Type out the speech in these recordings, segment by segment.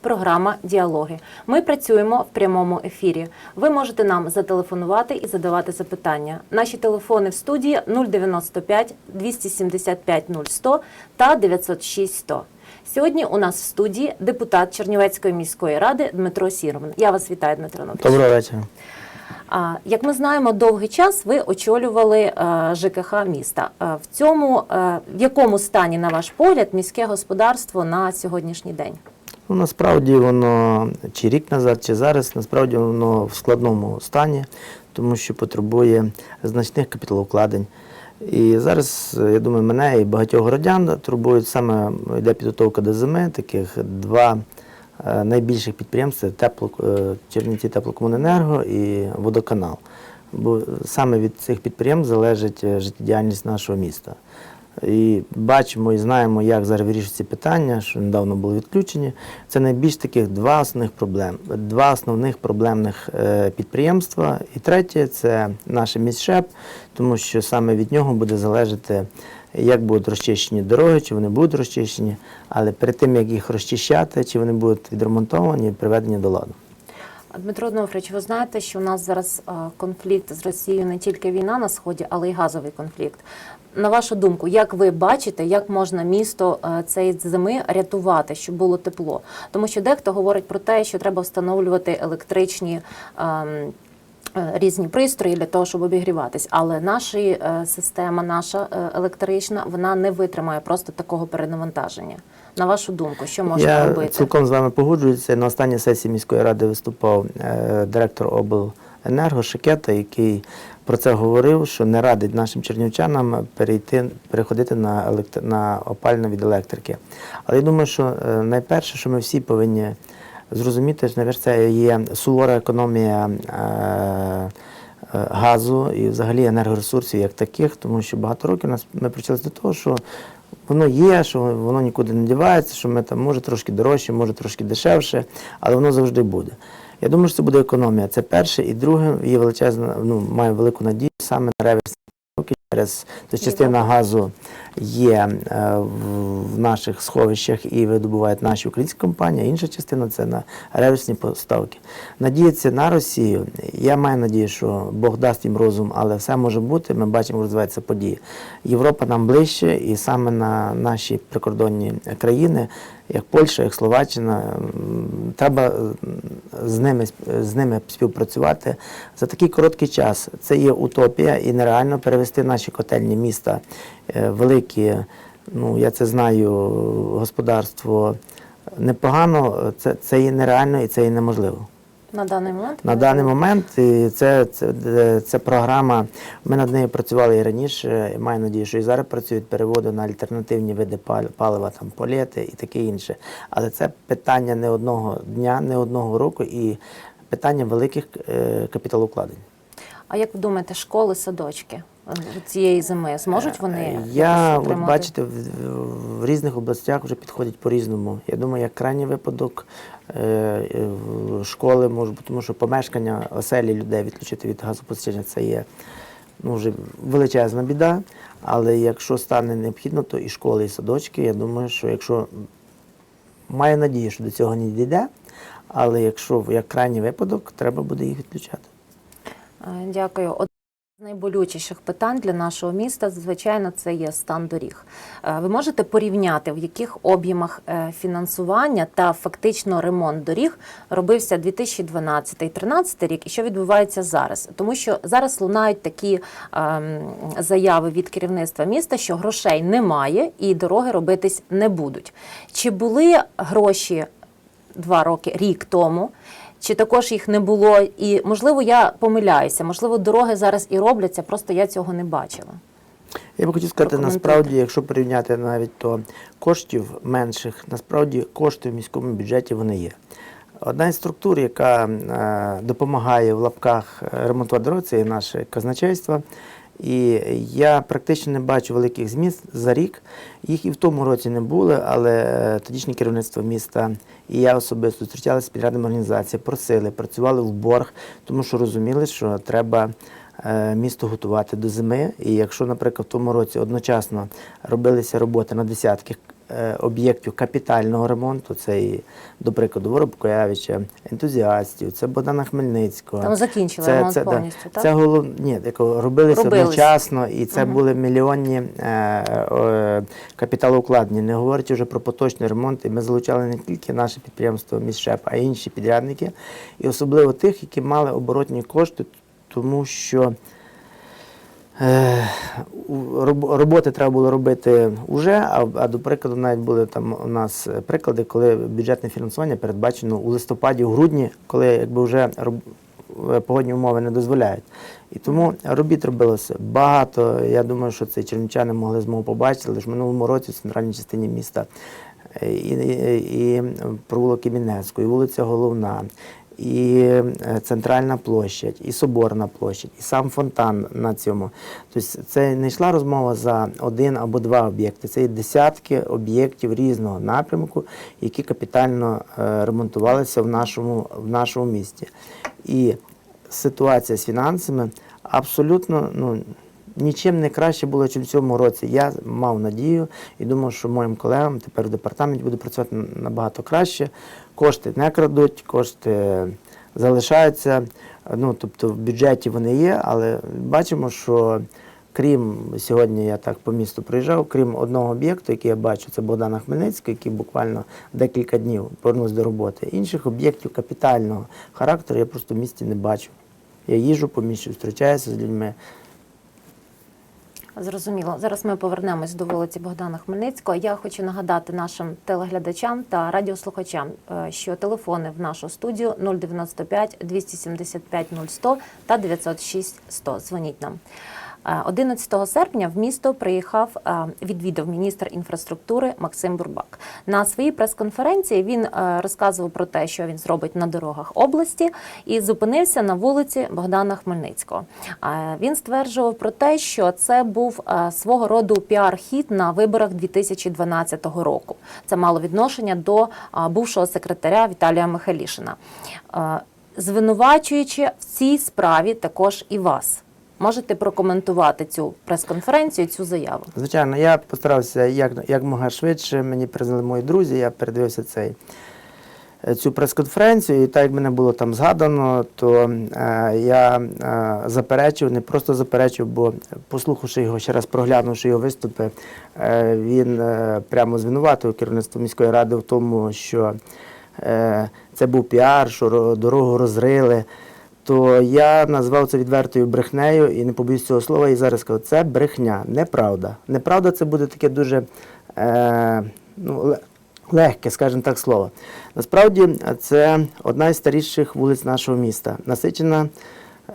програма Діалоги. Ми працюємо в прямому ефірі. Ви можете нам зателефонувати і задавати запитання. Наші телефони в студії 095 275 0100 та 906 100. Сьогодні у нас в студії депутат Чернівецької міської ради Дмитро Сірман. Я вас вітаю, Дмитро Нович. Доброго вечора. Як ми знаємо, довгий час ви очолювали е, ЖКХ міста. Е, В цьому е, в якому стані, на ваш погляд, міське господарство на сьогоднішній день? Ну, насправді воно чи рік назад, чи зараз, насправді воно в складному стані, тому що потребує значних капіталовкладень. І зараз, я думаю, мене і багатьох городян турбують саме йде підготовка до зими, таких два е, найбільших підприємств це тепло, е, теплокомуненерго і водоканал. Бо саме від цих підприємств залежить е, життєдіяльність нашого міста. І бачимо і знаємо, як зараз вирішують ці питання, що недавно були відключені. Це найбільш таких два основних проблем, два основних проблемних е, підприємства. І третє це наше міськшеп, тому що саме від нього буде залежати, як будуть розчищені дороги, чи вони будуть розчищені, але перед тим як їх розчищати, чи вони будуть відремонтовані і приведені до ладу. Дмитро Дмитрович, ви знаєте, що у нас зараз е, конфлікт з Росією не тільки війна на сході, але й газовий конфлікт. На вашу думку, як ви бачите, як можна місто е, цієї зими рятувати, щоб було тепло? Тому що дехто говорить про те, що треба встановлювати електричні. ем, е, Різні пристрої для того, щоб обігріватись, але наша е, система, наша електрична, вона не витримає просто такого перенавантаження. На вашу думку, що можна Я робити? цілком з вами погоджуюся. На останній сесії міської ради виступав директор обленерго Шикета, який про це говорив, що не радить нашим чернівчанам перейти, переходити на, електр... на опалення від електрики. Але я думаю, що е, найперше, що ми всі повинні зрозуміти, що це є сувора економія. Е, е, газу і взагалі енергоресурсів як таких, тому що багато років нас ми причалися до того, що воно є, що воно нікуди не дівається, що ми там може трошки дорожче, може трошки дешевше, але воно завжди буде. Я думаю, що це буде економія. Це перше. І друге, є величезна, ну, маю велику надію саме на реверсні через то частина газу є е, в, наших сховищах і видобувають наші українські компанії, а інша частина це на реверсні поставки. Надіятися на Росію. Я маю надію, що Бог дасть їм розум, але все може бути. Ми бачимо, розвиваються події. Європа нам ближче, і саме на наші прикордонні країни, як Польща, як Словаччина, треба з ними, з ними співпрацювати за такий короткий час. Це є утопія і нереально перевести наші котельні міста великі. Ну я це знаю, господарство непогано. Це, це є нереально і це є неможливо. На даний момент На даний момент і це, це, е, це програма. Ми над нею працювали і раніше. і Маю надію, що і зараз працюють переводи на альтернативні види палива, там полети і таке інше. Але це питання не одного дня, не одного року і питання великих е, капіталовкладень. А як ви думаєте, школи, садочки е, цієї зими зможуть вони? Е, Я от бачите, в, в різних областях вже підходять по-різному. Я думаю, як крайній випадок е, е, школи може бути, тому що помешкання оселі людей відключити від газопостачання це є ну, вже величезна біда. Але якщо стане необхідно, то і школи, і садочки. Я думаю, що якщо маю надію, що до цього не дійде, але якщо як крайній випадок, треба буде їх відключати. Е, Дякую. Найболючіших питань для нашого міста, звичайно, це є стан доріг. Е, Ви можете порівняти, в яких об'ємах е, фінансування та фактично ремонт доріг робився 2012-2013 рік і що відбувається зараз? Тому що зараз лунають такі ем, заяви від керівництва міста, що грошей немає і дороги робитись не будуть. Чи були гроші два роки, рік тому? Чи також їх не було? І можливо, я помиляюся, можливо, дороги зараз і робляться, просто я цього не бачила. Я би хотів сказати, насправді, якщо порівняти навіть то коштів менших, насправді кошти в міському бюджеті вони є. Одна із структур, яка е, допомагає в лапках е, ремонтувати дороги, це є наше казначейство. І я практично не бачу великих змін за рік. Їх і в тому році не було, але е, тодішнє керівництво міста і я особисто зустрічалися з підрядними організаціями, просили, працювали в борг, тому що розуміли, що треба е, місто готувати до зими. І якщо, наприклад, в тому році одночасно робилися роботи на десятки е, об'єктів капітального ремонту. Це і, до прикладу, Воробкоявича, ентузіастів, це Богдана Хмельницького. Там закінчили ремонт це, повністю, так? Це голов... Ні, тако, робилися одночасно, і це Мгм. були мільйонні е, е, капіталоукладення, не говорячи вже про поточний ремонт. І ми залучали не тільки наше підприємство Міськшеп, а й інші підрядники, і особливо тих, які мали оборотні кошти, тому що. Е, Роботи треба було робити вже, а, до прикладу, навіть були там у нас приклади, коли бюджетне фінансування передбачено у листопаді, у грудні, коли якби вже е, погодні умови не дозволяють. І тому робіт робилося багато. Я думаю, що це чернівчани могли змогу побачити лише в минулому році в центральній частині міста е, і, і, і провулок Кімінецького, вулиця Головна, і е, центральна площадь, і Соборна площадь, і сам фонтан на цьому. Тобто це не йшла розмова за один або два об'єкти. Це є десятки об'єктів різного напрямку, які капітально е, ремонтувалися в нашому, в нашому місті. І ситуація з фінансами абсолютно ну, нічим не краще було, ніж в цьому році. Я мав надію і думав, що моїм колегам тепер в департаменті буде працювати набагато краще. Кошти не крадуть, кошти залишаються. Ну, тобто в бюджеті вони є, але бачимо, що крім сьогодні я так по місту приїжджав, крім одного об'єкту, який я бачу, це Богдана Хмельницького, який буквально декілька днів повернувся до роботи. Інших об'єктів капітального характеру я просто в місті не бачу. Я їжджу по місту, зустрічаюся з людьми. Зрозуміло. Зараз ми повернемось до вулиці Богдана Хмельницького. Я хочу нагадати нашим телеглядачам та радіослухачам, е, що телефони в нашу студію 095 275 0100 та 906 100. Дзвоніть нам. Е, 11 серпня в місто приїхав, е, відвідав міністр інфраструктури Максим Бурбак. На своїй прес-конференції він е, розказував про те, що він зробить на дорогах області, і зупинився на вулиці Богдана Хмельницького. Е, Він стверджував про те, що це був е, свого роду піар-хід на виборах 2012 року. Це мало відношення до е, бувшого секретаря Віталія Михайлішина, Е, звинувачуючи в цій справі також і вас. Можете прокоментувати цю прес-конференцію, цю заяву? Звичайно, я постарався як, як мога швидше. Мені признали мої друзі, я передивився цей, е, цю прес-конференцію, і так як мене було там згадано, то е, я е, заперечив, не просто заперечив, бо послухавши його, ще раз проглянувши його виступи, е, він е, прямо звинуватив керівництво міської ради в тому, що е, це був піар, що дорогу розрили. То я назвав це відвертою брехнею і не побоюсь цього слова, і зараз кажу, це брехня, неправда. Неправда це буде таке дуже е, ну, легке, скажімо так, слово. Насправді це одна із старіших вулиць нашого міста, насичена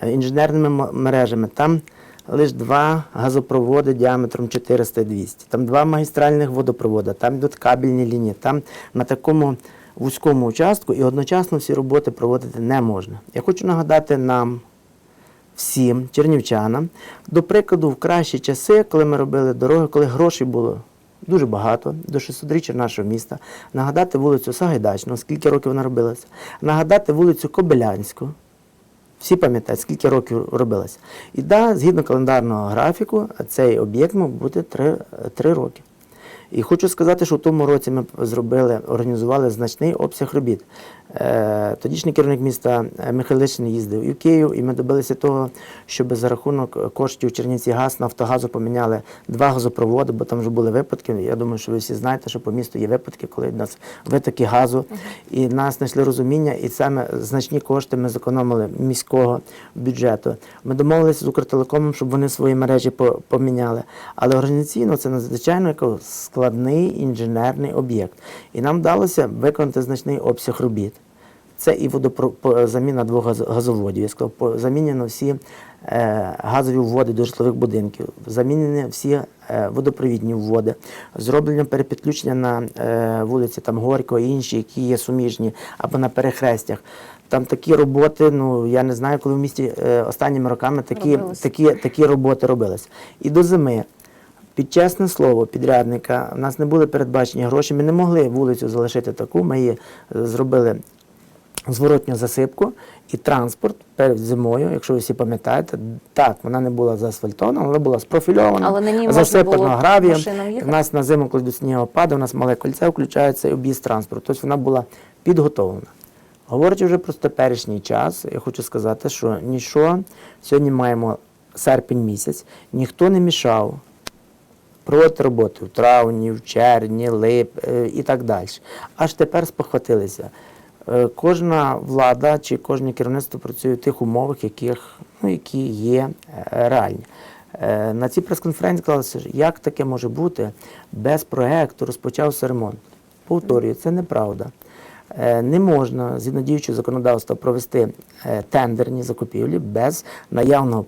е, інженерними мережами. Там лише два газопроводи діаметром 400-200, там два магістральних водопроводи, там йдуть кабельні лінії. Там на такому вузькому участку і одночасно всі роботи проводити не можна. Я хочу нагадати нам, всім чернівчанам, до прикладу, в кращі часи, коли ми робили дороги, коли грошей було дуже багато, до 600-річчя нашого міста, нагадати вулицю Сагайдачну, скільки років вона робилася, нагадати вулицю Кобилянську. Всі пам'ятають, скільки років робилася. І да, згідно календарного графіку, цей об'єкт мав бути 3, 3 роки. І хочу сказати, що в тому році ми зробили, організували значний обсяг робіт. Е, Тодішній керівник міста е, Михайлишин їздив і в Київ, і ми добилися того, щоб за рахунок коштів Чернівці газ Нафтогазу поміняли два газопроводи, бо там вже були випадки. Я думаю, що ви всі знаєте, що по місту є випадки, коли в нас витоки газу, і нас знайшли розуміння, і саме значні кошти ми зекономили міського бюджету. Ми домовилися з Укртелекомом, щоб вони свої мережі по- поміняли. Але організаційно це надзвичайно складний інженерний об'єкт. І нам вдалося виконати значний обсяг робіт. Це і водопро... заміна двох газоводів. Я сказав, замінено всі е, газові вводи до житлових будинків, замінені всі е, водопровідні вводи, зроблено перепідключення на е, вулиці там Горького і інші, які є суміжні, або на перехрестях. Там такі роботи, ну я не знаю, коли в місті останніми роками такі, Робилось. такі, такі роботи робились. І до зими. Під чесне слово підрядника, у нас не були передбачені гроші, ми не могли вулицю залишити таку, ми її е, зробили зворотню засипку і транспорт перед зимою, якщо ви всі пам'ятаєте, так, вона не була заасфальтована, вона була спрофільована, Але на ній засипана гравієм. У нас на зиму, коли йдуть снігопади, у нас мале кольце включається і об'їзд транспорту. Тобто вона була підготовлена. Говорячи вже про теперішній час, я хочу сказати, що нічого, сьогодні маємо серпень місяць, ніхто не мішав проводити роботи в травні, в червні, лип е, і так далі. Аж тепер спохватилися. Е, Кожна влада чи кожне керівництво працює в тих умовах, яких, ну, які є е, реальні. На цій прес-конференції сказалося, як таке може бути без проекту розпочався ремонт. Повторюю, це неправда. Не можна згідно діючого законодавства провести тендерні закупівлі без наявного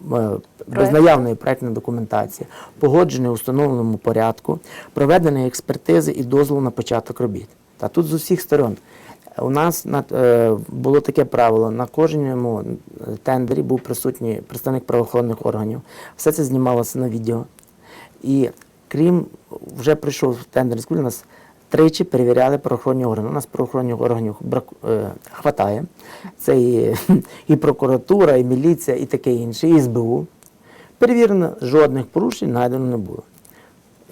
без Проекту. наявної проектної документації, погодженої у встановленому порядку, проведеної експертизи і дозволу на початок робіт. Та тут з усіх сторон. У нас е, було таке правило: на кожному е, тендері був присутній представник правоохоронних органів. Все це знімалося на відео. І крім вже прийшов тендер з у нас тричі перевіряли правоохоронні органи. У нас правоохоронних органів брак, е, хватає. Це і, і прокуратура, і міліція, і таке інше, і СБУ. Перевірено, жодних порушень знайдено не було.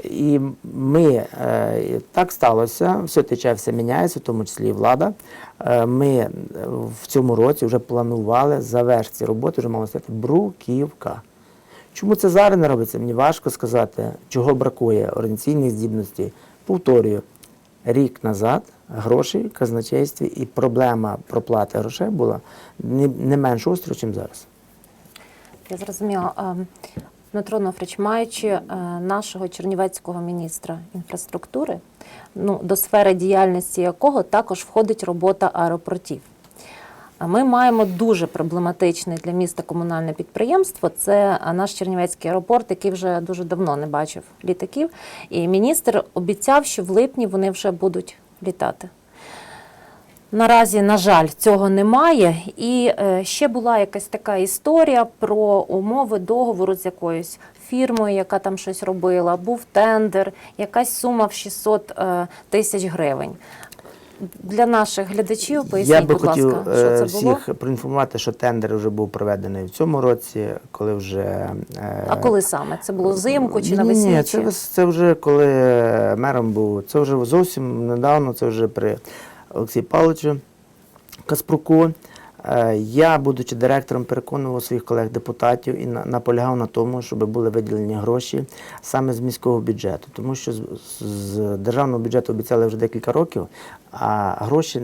І ми е, так сталося, все тече, все міняється, в тому числі і влада. Е, ми е, в цьому році вже планували завершити роботи, вже мала стати бруківка. Чому це зараз не робиться? Мені важко сказати, чого бракує організаційних здібностей. Повторюю, рік назад гроші в казначействі і проблема проплати грошей була не, менш остро, ніж зараз. Я зрозуміла. Ем, Дмитро Нофрич, маючи е, нашого чернівецького міністра інфраструктури, ну, до сфери діяльності якого також входить робота аеропортів. А Ми маємо дуже проблематичне для міста комунальне підприємство. Це наш Чернівецький аеропорт, який вже дуже давно не бачив літаків. І міністр обіцяв, що в липні вони вже будуть літати. Наразі, на жаль, цього немає. І е, ще була якась така історія про умови договору з якоюсь фірмою, яка там щось робила. Був тендер, якась сума в 600 е, тисяч гривень. Для наших глядачів поясніть, будь ласка, е, що це було. всіх проінформувати, що тендер вже був проведений в цьому році, коли вже. е, А коли саме? Це було взимку чи ні, навесні? Ні, це, це вже коли мером був. Це вже зовсім недавно, це вже при Олексії Павловичу Каспруку. Е, Я, будучи директором, переконував своїх колег-депутатів і наполягав на тому, щоб були виділені гроші саме з міського бюджету. Тому що з, державного бюджету обіцяли вже декілька років, а гроші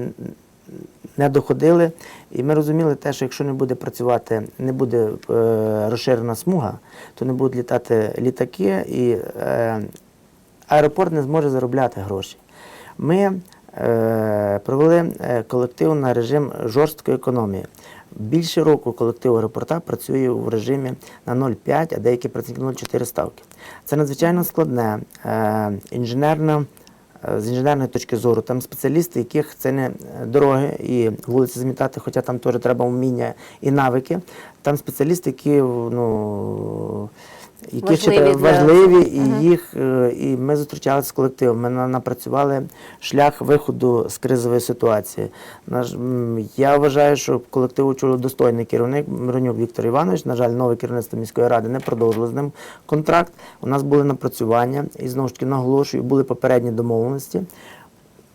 не доходили. І ми розуміли те, що якщо не буде працювати, не буде е, розширена смуга, то не будуть літати літаки, і е, аеропорт не зможе заробляти гроші. Ми провели е, колектив на режим жорсткої економії. Більше року колектив аеропорта працює в режимі на 0,5, а деякі на 0,4 ставки. Це надзвичайно складне, е, інженерно, е, з інженерної точки зору. Там спеціалісти, яких це не дороги і вулиці замітати, хоча там теж треба вміння і навики. Там спеціалісти, які ну, які Важливі для- важливі, і Мгм. їх е, і ми зустрічалися з колективом. Ми на- напрацювали шлях виходу з кризової ситуації. Наш я вважаю, що колектив очолив достойний керівник Миронюк Віктор Іванович. На жаль, нове керівництво міської ради не продовжило з ним контракт. У нас були напрацювання, і знову ж таки наголошую, були попередні домовленості.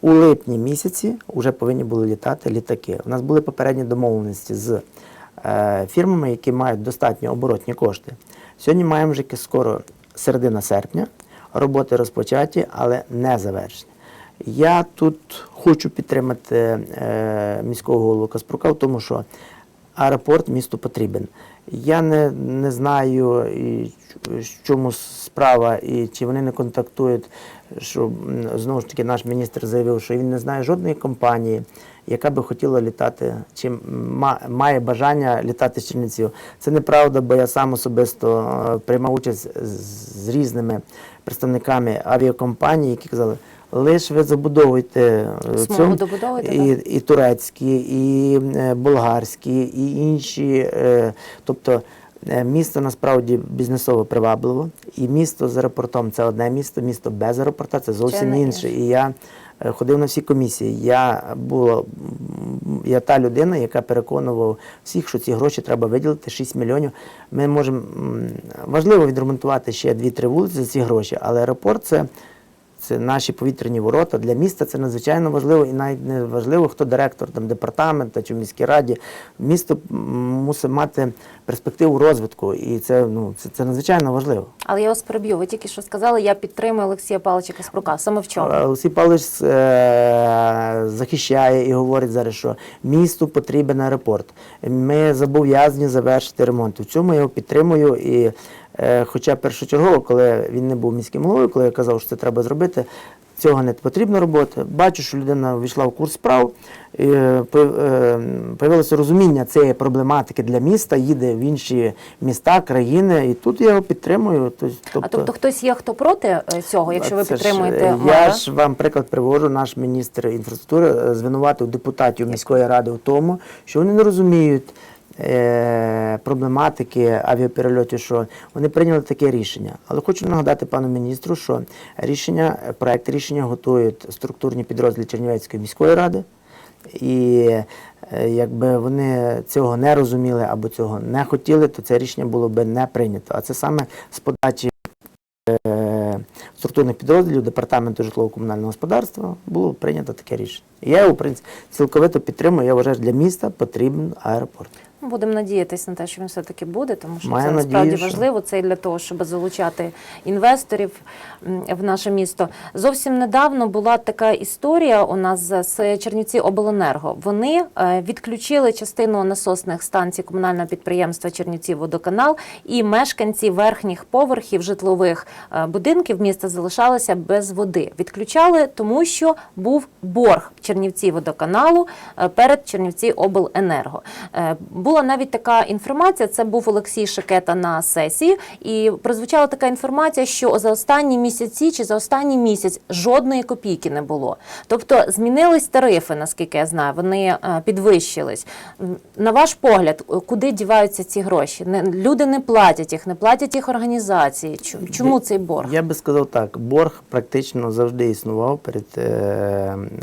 У липні місяці вже повинні були літати літаки. У нас були попередні домовленості з е, фірмами, які мають достатньо оборотні кошти. Сьогодні маємо вже скоро середина серпня, роботи розпочаті, але не завершені. Я тут хочу підтримати е, міського голову Каспрука в тому, що аеропорт місту потрібен. Я не, не знаю, в чому справа, і чи вони не контактують. Що знову ж таки наш міністр заявив, що він не знає жодної компанії, яка би хотіла літати, чи ма- має бажання літати з Чернівців. Це неправда, бо я сам особисто е, приймав участь з, різними представниками авіакомпаній, які казали. Лише ви забудовуєте е, добудовуєте, і, і турецькі, і е, болгарські, і інші. Тобто місто насправді бізнесово привабливо, і місто з аеропортом це одне місто, місто без аеропорта це зовсім інше. І я ходив на всі комісії. Я була я та людина, яка переконувала всіх, що ці гроші треба виділити 6 мільйонів. Ми можемо важливо відремонтувати ще 2-3 вулиці за ці гроші, але аеропорт це. Це наші повітряні ворота для міста. Це надзвичайно важливо, і навіть не важливо, хто директор там департаменту чи в міській раді. Місто мусить мати перспективу розвитку, і це ну це, це надзвичайно важливо. Але я вас переб'ю. Ви тільки що сказали, я підтримую Олексія Павловича Каспрука. Саме в чому? Олексій Павлович е, захищає і говорить зараз, що місту потрібен аеропорт. Ми зобов'язані завершити ремонт. В цьому я його підтримую. І хоча першочергово, коли він не був міським головою, коли я казав, що це треба зробити. Цього не потрібно робити. Бачу, що людина війшла в курс справ, е, е, появилося розуміння цієї проблематики для міста, їде в інші міста, країни, і тут я його підтримую. Тобто, А тобто хтось є, хто проти е, цього, якщо ви ж, підтримуєте е. Я ж вам приклад привожу. Наш міністр інфраструктури е, звинуватив депутатів міської ради в тому, що вони не розуміють е, проблематики авіаперельотів, що вони прийняли таке рішення. Але хочу нагадати пану міністру, що рішення, проект рішення готують структурні підрозділи Чернівецької міської ради. І е, якби вони цього не розуміли або цього не хотіли, то це рішення було би не прийнято. А це саме з подачі е, структурних підрозділів департаменту житлово-комунального господарства було прийнято таке рішення. Я його в принципі цілковито підтримую. Я вважаю, що для міста потрібен аеропорт. Будемо надіятися на те, що він все-таки буде, тому що Маю це надію, насправді що- важливо. Це і для того, щоб залучати інвесторів м, в наше місто. Зовсім недавно була така історія у нас з- з Чернівці Обленерго. Вони е, відключили частину насосних станцій комунального підприємства Чернівці Водоканал, і мешканці верхніх поверхів житлових е, будинків міста залишалися без води. Відключали, тому що був борг Чернівці водоканалу е, перед Чернівці Обленерго. Е, Була навіть така інформація. Це був Олексій Шикета на сесії, і прозвучала така інформація, що за останні місяці чи за останній місяць жодної копійки не було. Тобто змінились тарифи, наскільки я знаю, вони е, підвищились. На ваш погляд, е, куди діваються ці гроші? Люди не платять їх, не платять їх організації. Чому цей борг? Я би сказав так: борг практично завжди існував перед е,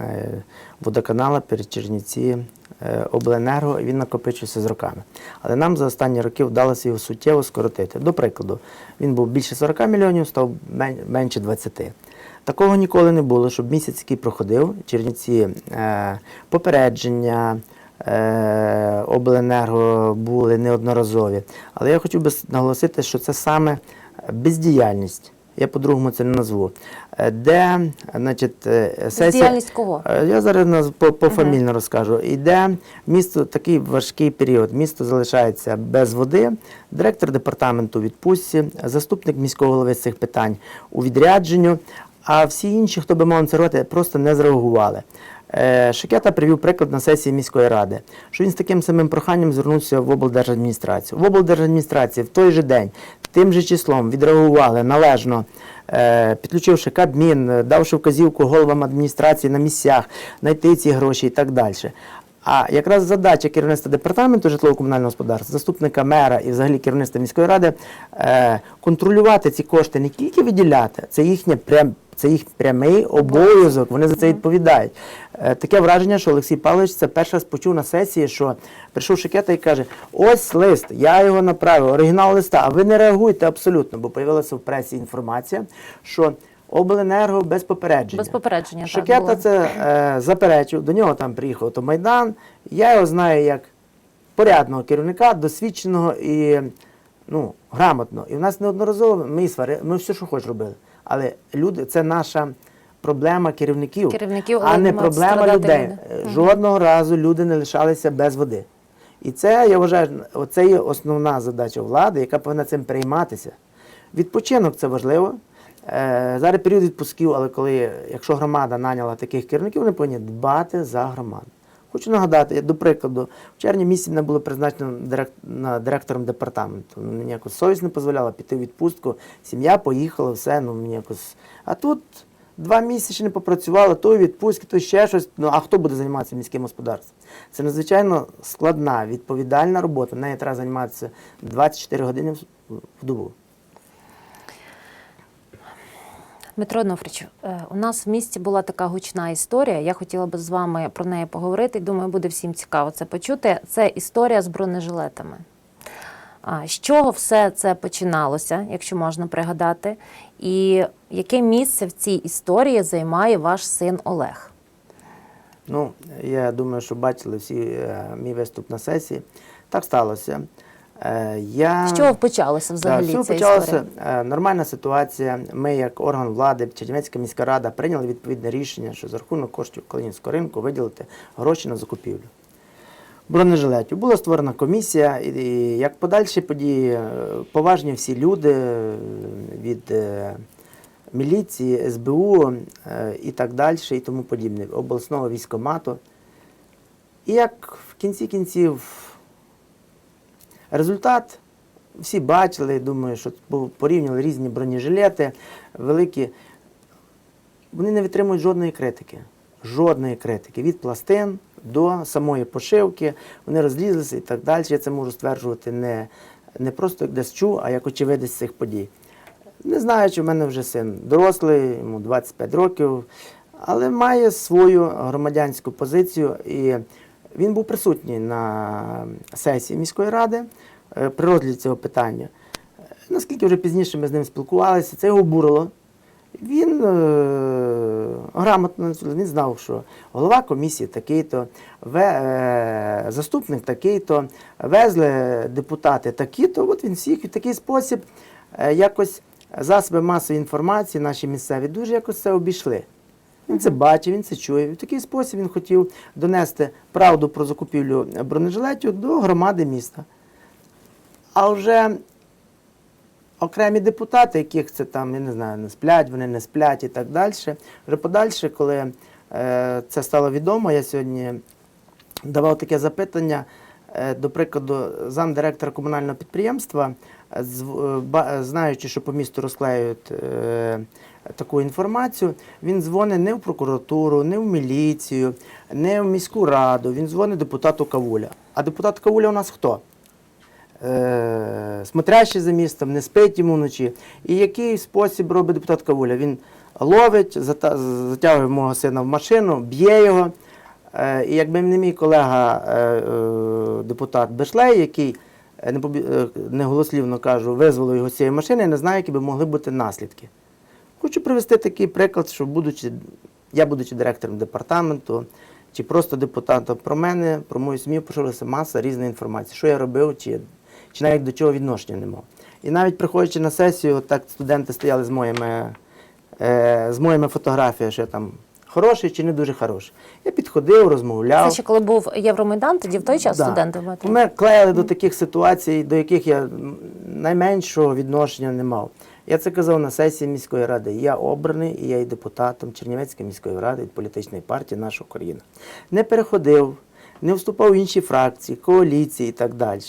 е, водоканалом, перед Чернівці. е, Обленерго, він накопичився з роками. Але нам за останні роки вдалося його суттєво скоротити. До прикладу, він був більше 40 мільйонів, став менше 20. Такого ніколи не було, щоб місяць, який проходив, Чернівці е, попередження, е, обленерго були неодноразові. Але я хочу би наголосити, що це саме бездіяльність. Я по-другому це не назву. Е, Де, значить, е, сесія. Діяльність кого? Е, Я зараз по- пофамільно розкажу. Іде місто такий важкий період. Місто залишається без води. Директор департаменту відпустці, заступник міського голови з цих питань у відрядженню. А всі інші, хто би мав це робити, просто не зреагували. Е, Шикета привів приклад на сесії міської ради, що він з таким самим проханням звернувся в облдержадміністрацію. В облдержадміністрації в той же день, тим же числом відреагували належно, е, підключивши Кабмін, давши вказівку головам адміністрації на місцях, знайти ці гроші і так далі. А якраз задача керівництва департаменту житлово-комунального господарства, заступника мера і взагалі керівництва міської ради е, контролювати ці кошти, не тільки виділяти, це їхнє прям. Це їх прямий обов'язок, вони за це відповідають. Е, Таке враження, що Олексій Павлович це перший раз почув на сесії, що прийшов Шикета і каже: ось лист, я його направив, оригінал листа, а ви не реагуєте абсолютно, бо появилася в пресі інформація, що обленерго без попередження. Без попередження, так, це е, заперечив, до нього там приїхав то Майдан. Я його знаю як порядного керівника, досвідченого і ну, грамотного. І в нас неодноразово ми свари, ми все, що хоч робили. Але люди це наша проблема керівників, Керівників, а не проблема людей. люди. Е, Жодного разу люди не лишалися без води. І це, я вважаю, це є основна задача влади, яка повинна цим прийматися. Відпочинок це важливо. Е, Зараз період відпусків, але коли, якщо громада наняла таких керівників, вони повинні дбати за громаду. Хочу нагадати, до прикладу, в червні місяці мене було призначено на директором департаменту. Мені якось совість не дозволяла піти в відпустку. Сім'я поїхала, все, ну мені якось. А тут два місяці не попрацювала, то відпустки, то ще щось. Ну а хто буде займатися міським господарством? Це надзвичайно складна, відповідальна робота. Нею треба займатися 24 години в добу. Дмитро Онуфрич, е, у нас в місті була така гучна історія. Я хотіла би з вами про неї поговорити. Думаю, буде всім цікаво це почути. Це історія з бронежилетами. З чого все це починалося, якщо можна пригадати, і яке місце в цій історії займає ваш син Олег? Ну, я думаю, що бачили всі е, мій виступ на сесії. Так сталося. Е, я... З чого почалося взагалі цього почалася е, нормальна ситуація. Ми, як орган влади, Чернівецька міська рада, прийняли відповідне рішення, що за рахунок коштів Калинівського ринку виділити гроші на закупівлю. Бронежилетів. Була створена комісія, і, як подальші події, е, поважні всі люди від міліції, СБУ і так далі, і тому подібне, обласного військомату. І як в кінці кінців результат всі бачили, думаю, що по- порівняли різні бронежилети, великі. Вони не витримують жодної критики. Жодної критики. Від пластин до самої пошивки. Вони розлізлися і так далі. Я це можу стверджувати не, не просто як десь чув, а як очевидець цих подій. Не знаю, чи в мене вже син дорослий, йому 25 років, але має свою громадянську позицію. І він був присутній на сесії міської ради е, при розгляді цього питання. Е, Наскільки вже пізніше ми з ним спілкувалися, це його обурило. Він е, грамотно він знав, що голова комісії такий-то, е, заступник такий-то, везли депутати такі-то. От він всіх в такий спосіб е, якось засоби масової інформації, наші місцеві, дуже якось це обійшли. Він це бачив, він це чує. В такий спосіб він хотів донести правду про закупівлю бронежилетів до громади міста. А вже окремі депутати, яких це там, я не знаю, не сплять, вони не сплять і так далі. Вже подальше, коли е, це стало відомо, я сьогодні давав таке запитання, е, до прикладу, замдиректора комунального підприємства, е, е, знаючи, що по місту розклеюють таку інформацію, він дзвонить не в прокуратуру, не в міліцію, не в міську раду, він дзвонить депутату Кавуля. А депутат Кавуля у нас хто? е, смотрящий за містом, не спить йому вночі. І який спосіб робить депутат Кавуля? Він ловить, затягує мого сина в машину, б'є його. Е, і якби не мій колега е, е, депутат Бешлей, який не неголослівно кажу, визволив його з цієї машини, я не знаю, які би могли бути наслідки. Хочу привести такий приклад, що будучи, я, будучи директором департаменту, чи просто депутатом про мене, про мою сім'ю поширилася маса різної інформації, що я робив, чи, чи навіть до чого відношення не мав. І навіть приходячи на сесію, так студенти стояли з моїми, е, з моїми фотографіями, що я там хороший чи не дуже хороший. Я підходив, розмовляв. Це ще коли був Євромайдан, тоді в той час Да. студенти? Ми клеїли до таких ситуацій, до яких я найменшого відношення не мав. Я це казав на сесії міської ради. Я обраний і я є депутатом Чернівецької міської ради від політичної партії Наша Україна. Не переходив, не вступав в інші фракції, коаліції і так далі.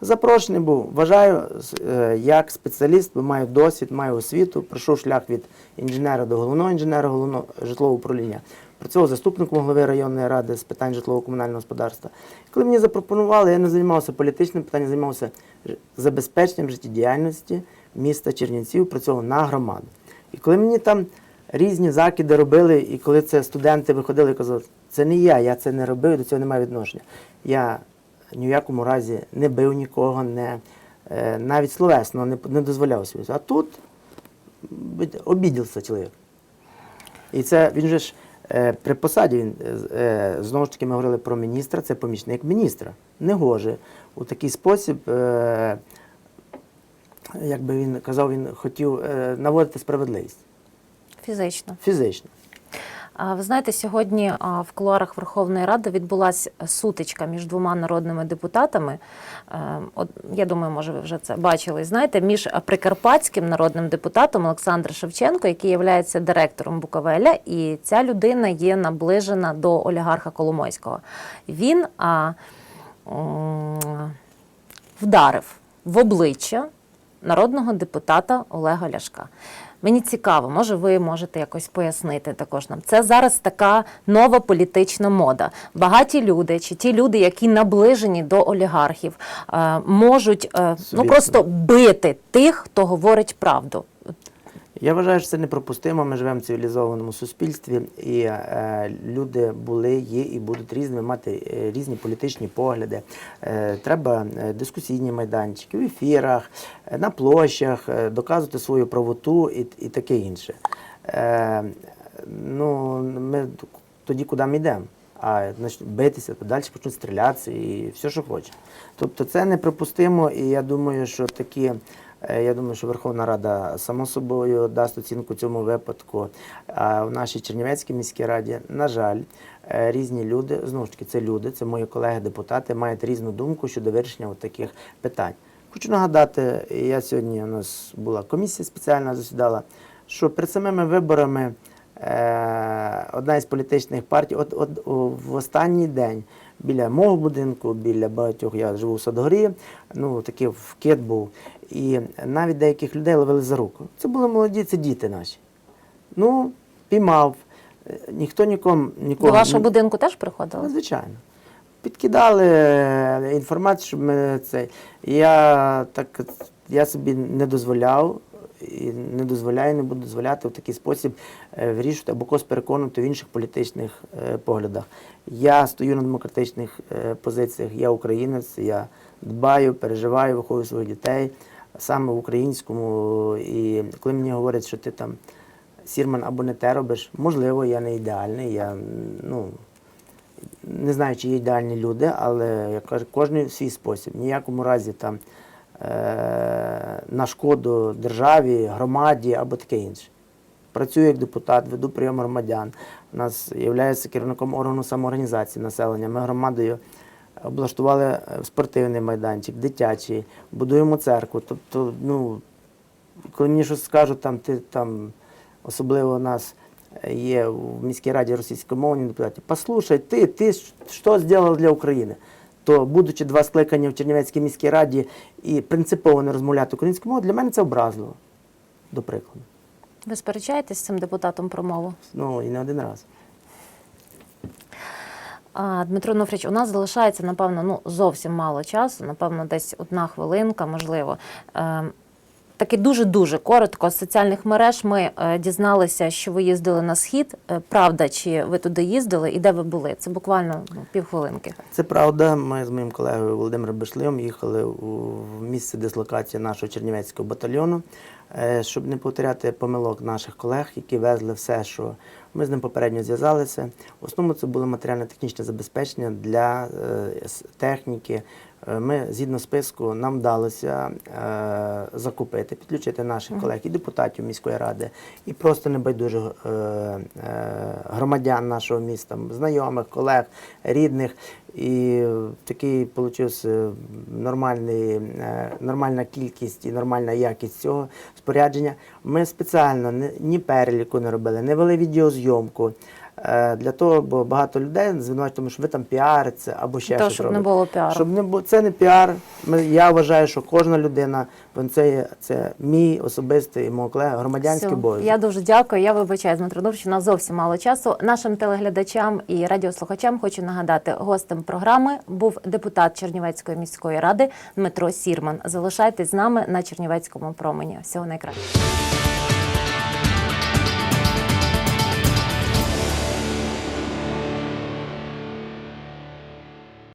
Запрошений був. Вважаю, е, як спеціаліст, маю досвід, маю освіту, пройшов шлях від інженера до головного інженера головного житлового управління. Працював заступником голови районної ради з питань житлово-комунального господарства. Коли мені запропонували, я не займався політичним питанням, займався забезпеченням життєдіяльності міста Чернівців, працював на громаду. І коли мені там різні закиди робили, і коли це студенти виходили і казали, це не я, я це не робив, до цього немає відношення. Я ні в якому разі не бив нікого, не, е, навіть словесно не, не дозволяв собі. А тут обідівся чоловік. І це він же ж е, при посаді, він, е, знову ж таки, ми говорили про міністра, це помічник міністра. Негоже у такий спосіб, як би він казав, він хотів е, наводити справедливість Фізично. фізично. Ви знаєте, сьогодні в кулуарах Верховної Ради відбулася сутичка між двома народними депутатами. Е, я думаю, може, ви вже це бачили. Знаєте, між прикарпатським народним депутатом Олександром Шевченко, який є директором Буковеля, і ця людина є наближена до олігарха Коломойського. Він а, вдарив в обличчя народного депутата Олега Ляшка. Мені цікаво, може, ви можете якось пояснити також нам. Це зараз така нова політична мода. Багаті люди чи ті люди, які наближені до олігархів, е, можуть е, ну просто бити тих, хто говорить правду. Я вважаю, що це непропустимо. Ми живемо в цивілізованому суспільстві, і е, люди були, є і будуть різними, мати е, різні політичні погляди. Е, треба е, дискусійні майданчики в ефірах, е, на площах, е, доказувати свою правоту і, і таке інше. Е, ну, ми тоді куди ми йдемо? А значить, битися, то далі почнуть стрілятися і все, що хоче. Тобто це неприпустимо, і я думаю, що такі. Е, Я думаю, що Верховна Рада само собою дасть оцінку цьому випадку. А в нашій Чернівецькій міській раді, на жаль, е, різні люди, знову ж таки, це люди, це мої колеги-депутати, мають різну думку щодо вирішення таких питань. Хочу нагадати, я сьогодні у нас була комісія спеціальна засідала, що перед самими виборами е, одна із політичних партій, от, от в останній день біля мого будинку, біля багатьох, я живу в Садгорі, ну такий вкид був. І навіть деяких людей ловили за руку. Це були молоді, це діти наші. Ну, піймав. Е, Ніхто нікому нікого До вашого будинку теж приходили? Ну, звичайно. Підкидали е, інформацію, щоб ми це. Я так я собі не дозволяв і не дозволяю, не буду дозволяти в такий спосіб е, вирішувати або когось переконувати в інших політичних поглядах. Я стою на демократичних позиціях, я українець, я дбаю, переживаю, виховую своїх дітей саме в українському. І коли мені говорять, що ти там Сірман або не те робиш, можливо, я не ідеальний. Я ну не знаю, чи є ідеальні люди, але я кажу, кожен в свій спосіб. Ніякому разі там е- на шкоду державі, громаді або таке інше. Працюю як депутат, веду прийом громадян. У нас є керівником органу самоорганізації населення. Ми громадою облаштували е, спортивний майданчик, дитячий, будуємо церкву. Тобто, ну, коли мені щось скажуть, там ти там, особливо у нас є в міській раді російськомовні депутати, послухай, ти, ти що зробив для України? То, будучи два скликання в Чернівецькій міській раді і принципово не розмовляти українською мовою, для мене це образливо, до прикладу. Ви сперечаєтесь з цим депутатом про мову? Ну і не один раз. Дмитро Нуфріч, у нас залишається, напевно, ну зовсім мало часу, напевно, десь одна хвилинка, можливо. Е, Таки дуже-дуже коротко з соціальних мереж ми е, дізналися, що ви їздили на схід. Е, правда, чи ви туди їздили і де ви були? Це буквально ну, півхвилинки. Це правда. Ми з моїм колегою Володимиром Бешлеєм їхали в місце дислокації нашого Чернівецького батальйону, е, щоб не повторяти помилок наших колег, які везли все, що ми з ним попередньо зв'язалися. В основному це було матеріально-технічне забезпечення для е, техніки. Е, Ми згідно списку нам вдалося е, закупити, підключити наших колег і депутатів міської ради, і просто небайдужих е, е, громадян нашого міста, знайомих, колег, рідних. І такий получився нормальний, е, нормальна кількість і нормальна якість цього спорядження. Ми спеціально ні переліку не робили, не вели відеозйомку. Е, Для того, бо багато людей звинувачують, тому що ви там піарите або ще щось щоб не було піару. Щоб не було, це не піар. Я вважаю, що кожна людина, це, є- це мій особистий мого колеги, громадянський обов'язок. Я дуже дякую. Я вибачаю, Дмитро у нас зовсім мало часу. Нашим телеглядачам і радіослухачам хочу нагадати, гостем програми був депутат Чернівецької міської ради Дмитро Сірман. Залишайтесь з нами на Чернівецькому промені. Всього найкращого.